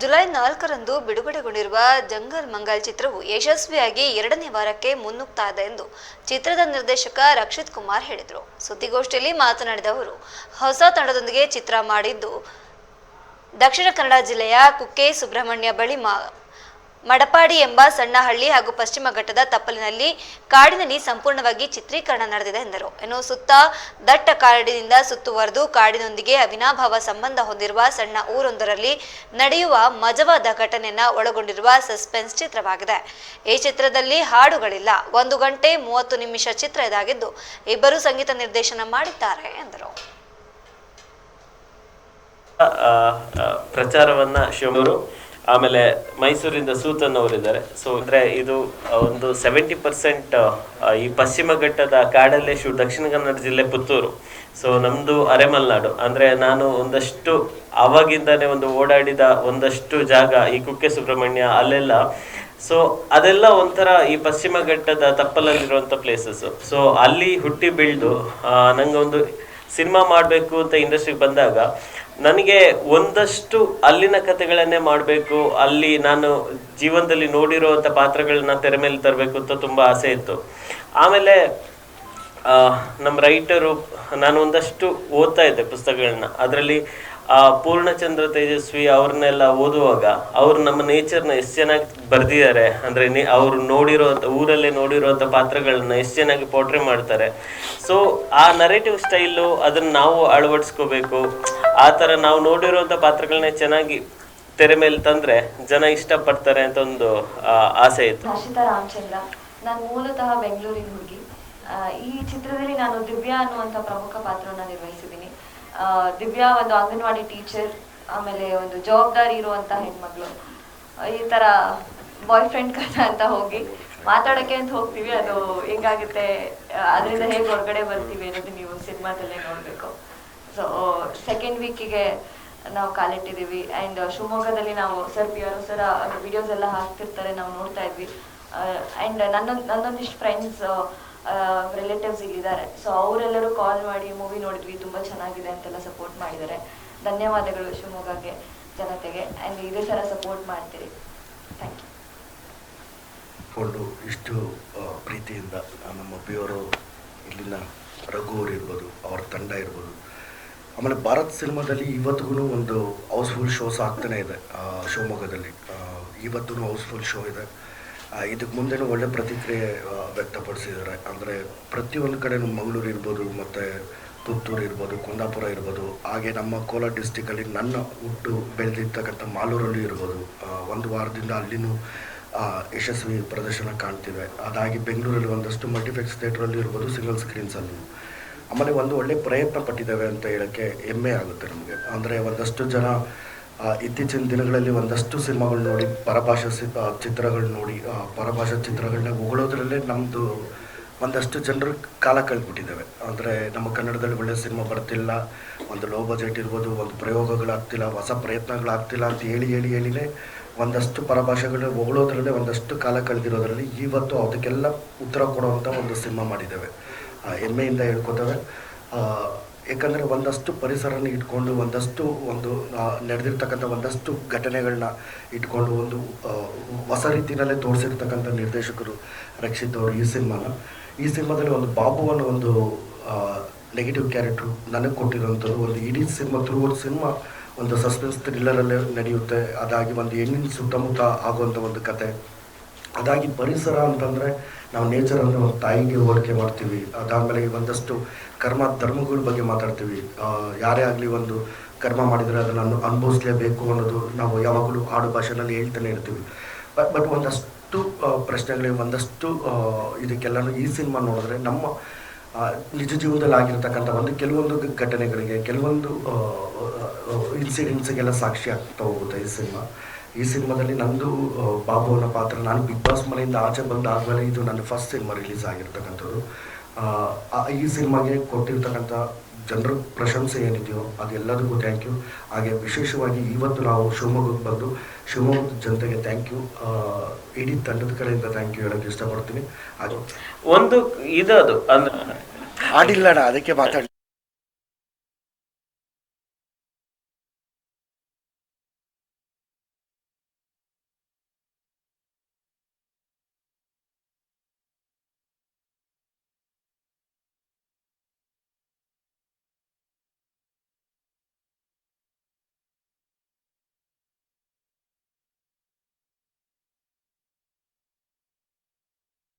July ನಾಲ್ಕರಂದು ಬಿಡುಗಡೆಗೊಂಡಿರುವ jungle Mangal ಚಿತ್ರವು ಯಶಸ್ವಿಯಾಗಿ ಎರಡನೇ ವಾರಕ್ಕೆ ಮುನ್ನುಗ್ತಾ ಇದೆ ಎಂದು ಚಿತ್ರದ ನಿರ್ದೇಶಕ ರಕ್ಷಿತ್ ಕುಮಾರ್ ಹೇಳಿದರು. ಸುದ್ದಿಗೋಷ್ಠಿಯಲ್ಲಿ ಮಾತನಾಡಿದ ಅವರು, ಹೊಸ ತಂಡದೊಂದಿಗೆ ಚಿತ್ರ ಮಾಡಿದ್ದು ದಕ್ಷಿಣ ಕನ್ನಡ ಜಿಲ್ಲೆಯ ಕುಕ್ಕೆ ಸುಬ್ರಹ್ಮಣ್ಯ ಬಳಿ ಮಾ ಮಡಪಾಡಿ ಎಂಬ ಸಣ್ಣ ಹಳ್ಳಿ ಹಾಗೂ ಪಶ್ಚಿಮ ಘಟ್ಟದ ತಪ್ಪಲಿನಲ್ಲಿ ಕಾಡಿನಲ್ಲಿ ಸಂಪೂರ್ಣವಾಗಿ ಚಿತ್ರೀಕರಣ ನಡೆದಿದೆ ಎಂದರು. ಇನ್ನು ಸುತ್ತ ದಟ್ಟ ಕಾಡಿನಿಂದ ಸುತ್ತುವರೆದು ಕಾಡಿನೊಂದಿಗೆ ಅವಿನಾಭಾವ ಸಂಬಂಧ ಹೊಂದಿರುವ ಸಣ್ಣ ಊರೊಂದರಲ್ಲಿ ನಡೆಯುವ ಮಜವಾದ ಘಟನೆಯನ್ನ ಒಳಗೊಂಡಿರುವ ಸಸ್ಪೆನ್ಸ್ ಚಿತ್ರವಾಗಿದೆ. ಈ ಚಿತ್ರದಲ್ಲಿ ಹಾಡುಗಳಿಲ್ಲ. ಒಂದು ಗಂಟೆ ಮೂವತ್ತು ನಿಮಿಷ ಚಿತ್ರ ಇದಾಗಿದ್ದು ಇಬ್ಬರು ಸಂಗೀತ ನಿರ್ದೇಶನ ಮಾಡಿದ್ದಾರೆ ಎಂದರು. ಪ್ರಚಾರವನ್ನ ಶಿವಮೊಗ್ಗರು ಆಮೇಲೆ ಮೈಸೂರಿಂದ ಸೂತನ್ ಅವರಿದ್ದಾರೆ ಸೊ ಅಂದ್ರೆ ಇದು ಒಂದು ಸೆವೆಂಟಿ ಪರ್ಸೆಂಟ್ ಈ ಪಶ್ಚಿಮ ಘಟ್ಟದ ಕಾಡಲ್ಲೇ ಶೂ ದಕ್ಷಿಣ ಕನ್ನಡ ಜಿಲ್ಲೆ ಪುತ್ತೂರು. ಸೊ ನಮ್ದು ಅರೆಮಲ್ನಾಡು. ಅಂದ್ರೆ ನಾನು ಒಂದಷ್ಟು ಅವಾಗಿಂದಾನೇ ಒಂದು ಓಡಾಡಿದ ಒಂದಷ್ಟು ಜಾಗ ಈ ಕುಕ್ಕೆ ಸುಬ್ರಹ್ಮಣ್ಯ ಅಲ್ಲೆಲ್ಲ. ಸೊ ಅದೆಲ್ಲ ಒಂಥರ ಈ ಪಶ್ಚಿಮ ಘಟ್ಟದ ತಪ್ಪಲಲ್ಲಿರುವಂಥ ಪ್ಲೇಸಸ್ ಸೊ ಅಲ್ಲಿ ಹುಟ್ಟಿ ಬೆಳೆದು ನಂಗೆ ಒಂದು ಸಿನಿಮಾ ಮಾಡಬೇಕು ಅಂತ ಇಂಡಸ್ಟ್ರಿಗೆ ಬಂದಾಗ ನನಗೆ ಒಂದಷ್ಟು ಅಲ್ಲಿನ ಕಥೆಗಳನ್ನೇ ಮಾಡಬೇಕು, ಅಲ್ಲಿ ನಾನು ಜೀವನದಲ್ಲಿ ನೋಡಿರುವಂಥ ಪಾತ್ರಗಳನ್ನ ತೆರೆ ಮೇಲೆ ತರಬೇಕು ಅಂತ ತುಂಬ ಆಸೆ ಇತ್ತು. ಆಮೇಲೆ ನಮ್ಮ ರೈಟರು, ನಾನು ಒಂದಷ್ಟು ಓದ್ತಾ ಇದ್ದೆ ಪುಸ್ತಕಗಳನ್ನ. ಅದರಲ್ಲಿ, ಆ, ಪೂರ್ಣಚಂದ್ರ ತೇಜಸ್ವಿ ಅವ್ರನ್ನೆಲ್ಲ ಓದುವಾಗ ಅವ್ರು ನಮ್ಮ ನೇಚರ್ನ ಎಷ್ಟು ಚೆನ್ನಾಗಿ ಬರೆದಿದ್ದಾರೆ, ಅಂದರೆ ನೀ, ಅವರು ನೋಡಿರೋಂಥ ಊರಲ್ಲೇ ನೋಡಿರುವಂಥ ಪಾತ್ರಗಳನ್ನ ಎಷ್ಟು ಚೆನ್ನಾಗಿ ಪೋಟ್ರಿ ಮಾಡ್ತಾರೆ. ಸೊ ಆ ನರೇಟಿವ್ ಸ್ಟೈಲು ಅದನ್ನು ನಾವು ಅಳವಡಿಸ್ಕೋಬೇಕು. ಆ ಥರ ನಾವು ನೋಡಿರುವಂತ ಪಾತ್ರಗಳನ್ನ ಚೆನ್ನಾಗಿ ತೆರೆ ಮೇಲೆ ತಂದ್ರೆ ಜನ ಇಷ್ಟಪಡ್ತಾರೆ ಅಂತ ಒಂದು ಆಸೆ ಇತ್ತು. ರಾಮಚಂದ್ರ, ನಾನು ಮೂಲತಃ ಬೆಂಗಳೂರಿನ ಹುಡುಗಿ. ಈ ಚಿತ್ರದಲ್ಲಿ ನಾನು ದಿವ್ಯಾ ಅನ್ನುವಂಥ ಪ್ರಮುಖ ಪಾತ್ರವನ್ನು ನಿರ್ವಹಿಸಿದ್ದೀನಿ. ದಿವ್ಯಾ ಒಂದು ಅಂಗನವಾಡಿ ಟೀಚರ್, ಆಮೇಲೆ ಒಂದು ಜವಾಬ್ದಾರಿ ಇರುವಂಥ ಹೆಣ್ಮಗಳು. ಈ ಥರ ಬಾಯ್ ಫ್ರೆಂಡ್ ಕಥ ಅಂತ ಹೋಗಿ ಮಾತಾಡೋಕ್ಕೆ ಅಂತ ಹೋಗ್ತೀವಿ. ಅದು ಹೆಂಗಾಗುತ್ತೆ, ಅದರಿಂದ ಹೇಗೆ ಹೊರಗಡೆ ಬರ್ತೀವಿ ಅನ್ನೋದು ನೀವು ಸಿನಿಮಾದಲ್ಲೇ ನೋಡಬೇಕು. ಸೊ ಸೆಕೆಂಡ್ ವೀಕಿಗೆ ನಾವು ಕಾಲಿಟ್ಟಿದ್ದೀವಿ. ಆ್ಯಂಡ್ ಶಿವಮೊಗ್ಗದಲ್ಲಿ ನಾವು sir P R sir videos ಎಲ್ಲ ಹಾಕ್ತಿರ್ತಾರೆ, ನಾವು ನೋಡ್ತಾ ಇದ್ವಿ. ಆ್ಯಂಡ್ ನನ್ನೊಂದು ನನ್ನೊಂದಿಷ್ಟು ಫ್ರೆಂಡ್ಸ್ ರಿಲೇಟಿವ್ಸ್ ಇಲ್ಲಿದ್ದಾರೆ. ಸೊ ಅವರೆಲ್ಲರೂ ಕಾಲ್ ಮಾಡಿ ಮೂವಿ ನೋಡಿದ್ವಿ, ತುಂಬ ಚೆನ್ನಾಗಿದೆ ಅಂತೆಲ್ಲ ಸಪೋರ್ಟ್ ಮಾಡಿದ್ದಾರೆ. ಧನ್ಯವಾದಗಳು ಶಿವಮೊಗ್ಗಕ್ಕೆ ಜನತೆಗೆ. ಆ್ಯಂಡ್ ಇದೇ ಥರ ಸಪೋರ್ಟ್ ಮಾಡ್ತೀರಿ. ಥ್ಯಾಂಕ್ ಯು ಇಷ್ಟು ಪ್ರೀತಿಯಿಂದ ನಮ್ಮ ಇಲ್ಲಿನ ರಘು ಅವ್ರು ಇರ್ಬೋದು, ಅವ್ರ ತಂಡ ಇರ್ಬೋದು ಆಮೇಲೆ ಭಾರತ್ ಸಿನಿಮಾದಲ್ಲಿ ಇವತ್ತಿಗೂ ಒಂದು ಹೌಸ್ಫುಲ್ ಶೋಸ್ ಆಗ್ತಾನೆ ಇದೆ ಶಿವಮೊಗ್ಗದಲ್ಲಿ. ಇವತ್ತೂ ಹೌಸ್ಫುಲ್ ಶೋ ಇದೆ. ಇದಕ್ಕೆ ಮುಂದೆನೂ ಒಳ್ಳೆ ಪ್ರತಿಕ್ರಿಯೆ ವ್ಯಕ್ತಪಡಿಸಿದ್ದಾರೆ. ಅಂದರೆ ಪ್ರತಿಯೊಂದು ಕಡೆನೂ ಮಂಗಳೂರು ಇರ್ಬೋದು, ಮತ್ತು ಪುತ್ತೂರು ಇರ್ಬೋದು, ಕುಂದಾಪುರ ಇರ್ಬೋದು, ಹಾಗೆ ನಮ್ಮ ಕೋಲಾರ ಡಿಸ್ಟಿಕಲ್ಲಿ ನನ್ನ ಹುಟ್ಟು ಬೆಳೆದಿರ್ತಕ್ಕಂಥ ಮಾಲೂರಲ್ಲಿ ಇರ್ಬೋದು. ಒಂದು ವಾರದಿಂದ ಅಲ್ಲಿನೂ ಯಶಸ್ವಿ ಪ್ರದರ್ಶನ ಕಾಣ್ತಿದೆ. ಅದಾಗಿ ಬೆಂಗಳೂರಲ್ಲಿ ಒಂದಷ್ಟು ಮಲ್ಟಿಫ್ಲೆಕ್ಸ್ ಥಿಯೇಟ್ರಲ್ಲಿ ಇರ್ಬೋದು, ಸಿಂಗಲ್ ಸ್ಕ್ರೀನ್ಸಲ್ಲಿ. ಆಮೇಲೆ ಒಂದು ಒಳ್ಳೆ ಪ್ರಯತ್ನ ಪಟ್ಟಿದ್ದೇವೆ ಅಂತ ಹೇಳೋಕ್ಕೆ ಹೆಮ್ಮೆ ಆಗುತ್ತೆ ನಮಗೆ. ಅಂದರೆ ಒಂದಷ್ಟು ಜನ ಇತ್ತೀಚಿನ ದಿನಗಳಲ್ಲಿ ಒಂದಷ್ಟು ಸಿನಿಮಾಗಳು ನೋಡಿ, ಪರಭಾಷಾ ಸಿ ಚಿತ್ರಗಳು ನೋಡಿ ಪರಭಾಷಾ ಚಿತ್ರಗಳನ್ನ ಹೊಗಳೋದ್ರಲ್ಲೇ ನಮ್ಮದು ಒಂದಷ್ಟು ಜನರು ಕಾಲ ಕಳೆದ್ಬಿಟ್ಟಿದ್ದಾವೆ. ಅಂದರೆ ನಮ್ಮ ಕನ್ನಡದಲ್ಲಿ ಒಳ್ಳೆ ಸಿನಿಮಾ ಬರ್ತಿಲ್ಲ, ಒಂದು ಲೋ ಬಜೆಟ್ ಇರ್ಬೋದು, ಒಂದು ಪ್ರಯೋಗಗಳಾಗ್ತಿಲ್ಲ, ಹೊಸ ಪ್ರಯತ್ನಗಳಾಗ್ತಿಲ್ಲ ಅಂತ ಹೇಳಿ ಹೇಳಿ, ಹೇಳಿನೇ ಒಂದಷ್ಟು ಪರಭಾಷೆಗಳನ್ನ ಹೊಗಳೋದ್ರಲ್ಲೇ ಒಂದಷ್ಟು ಕಾಲ ಕಳೆದಿರೋದ್ರಲ್ಲಿ ಇವತ್ತು ಅದಕ್ಕೆಲ್ಲ ಉತ್ತರ ಕೊಡುವಂಥ ಒಂದು ಸಿನಿಮಾ ಮಾಡಿದ್ದೇವೆ. ಹೆಮ್ಮೆಯಿಂದ ಹೇಳ್ಕೊತೇವೆ. ಆ, ಯಾಕಂದರೆ ಒಂದಷ್ಟು ಪರಿಸರನ ಇಟ್ಕೊಂಡು ಒಂದಷ್ಟು ಒಂದು ನಡೆದಿರ್ತಕ್ಕಂಥ ಒಂದಷ್ಟು ಘಟನೆಗಳನ್ನ ಇಟ್ಕೊಂಡು ಒಂದು ಹೊಸ ರೀತಿಯಲ್ಲೇ ತೋರಿಸಿರ್ತಕ್ಕಂಥ ನಿರ್ದೇಶಕರು ರಕ್ಷಿತ್ ಅವರು ಈ ಸಿನಿಮಾನ. ಈ ಸಿನಿಮಾದಲ್ಲಿ ಒಂದು ಬಾಬು ಅನ್ನೋ ಒಂದು ನೆಗೆಟಿವ್ ಕ್ಯಾರೆಕ್ಟ್ರು ನನಗೆ ಕೊಟ್ಟಿರೋಂಥದ್ದು ಒಂದು ಇಡೀ ಸಿನಿಮಾ ಒಂದು ಸಿನಿಮಾ ಒಂದು ಸಸ್ಪೆನ್ಸ್ ಥ್ರಿಲ್ಲರಲ್ಲೇ ನಡೆಯುತ್ತೆ. ಅದಾಗಿ ಒಂದು ಹೆಣ್ಣಿನ ಸುತ್ತಮುತ್ತ ಆಗುವಂಥ ಒಂದು ಕತೆ. ಅದಾಗಿ ಪರಿಸರ ಅಂತಂದರೆ ನಾವು ನೇಚರ್ ಅಂದರೆ ಒಂದು ತಾಯಿಗೆ ಹೋಲಿಕೆ ಮಾಡ್ತೀವಿ. ಅದಾದಮೇಲೆ ಒಂದಷ್ಟು ಕರ್ಮ, ಧರ್ಮಗಳ ಬಗ್ಗೆ ಮಾತಾಡ್ತೀವಿ. ಯಾರೇ ಆಗಲಿ ಒಂದು ಕರ್ಮ ಮಾಡಿದರೆ ಅದನ್ನು ಅನುಭವಿಸಲೇಬೇಕು ಅನ್ನೋದು ನಾವು ಯಾವಾಗಲೂ ಆಡು ಭಾಷೆನಲ್ಲಿ ಹೇಳ್ತಾನೆ ಇರ್ತೀವಿ. ಬಟ್ ಒಂದಷ್ಟು ಪ್ರಶ್ನೆಗಳಿಗೆ ಒಂದಷ್ಟು ಇದಕ್ಕೆಲ್ಲನೂ ಈ ಸಿನಿಮಾ ನೋಡಿದ್ರೆ ನಮ್ಮ ನಿಜ ಜೀವನದಲ್ಲಿ ಆಗಿರ್ತಕ್ಕಂಥ ಒಂದು ಕೆಲವೊಂದು ಘಟನೆಗಳಿಗೆ, ಕೆಲವೊಂದು ಇನ್ಸಿಡೆಂಟ್ಸ್ಗೆಲ್ಲ ಸಾಕ್ಷಿ ಆಗ್ತಾ ಹೋಗುತ್ತೆ ಈ ಸಿನಿಮಾ. ಈ ಸಿನಿಮಾದಲ್ಲಿ ನಂದು ಬಾಬು ಅನ್ನೋ ಪಾತ್ರ ನಾನು ಬಿಗ್ ಬಾಸ್ ಮನೆಯಿಂದ ಆಚೆ ಬಂದಾದ್ಮೇಲೆ ಇದು ನನ್ನ ಫಸ್ಟ್ ಸಿನಿಮಾ ರಿಲೀಸ್ ಆಗಿರ್ತಕ್ಕಂಥದ್ದು. ಈ ಸಿನಿಮಾಗೆ ಕೊಟ್ಟಿರ್ತಕ್ಕಂಥ ಜನರ ಪ್ರಶಂಸೆ ಏನಿದೆಯೋ ಅದೆಲ್ಲದಕ್ಕೂ ಥ್ಯಾಂಕ್ ಯು ಹಾಗೆ ವಿಶೇಷವಾಗಿ ಇವತ್ತು ನಾವು ಶಿವಮೊಗ್ಗಕ್ಕೆ ಬಂದು ಶಿವಮೊಗ್ಗದ ಜನತೆಗೆ ಥ್ಯಾಂಕ್ ಯು ಇಡೀ ತಂಡದ ಕಡೆಯಿಂದ ಥ್ಯಾಂಕ್ ಯು ಹೇಳೋಕ್ಕೆ ಇಷ್ಟಪಡ್ತೀನಿ. ಅದು ಒಂದು ಇದದು ಅಂದ್ರೆ ಆಡಿಲ್ಲಣ್ಣ ಅದಕ್ಕೆ ಮಾತಾಡಿ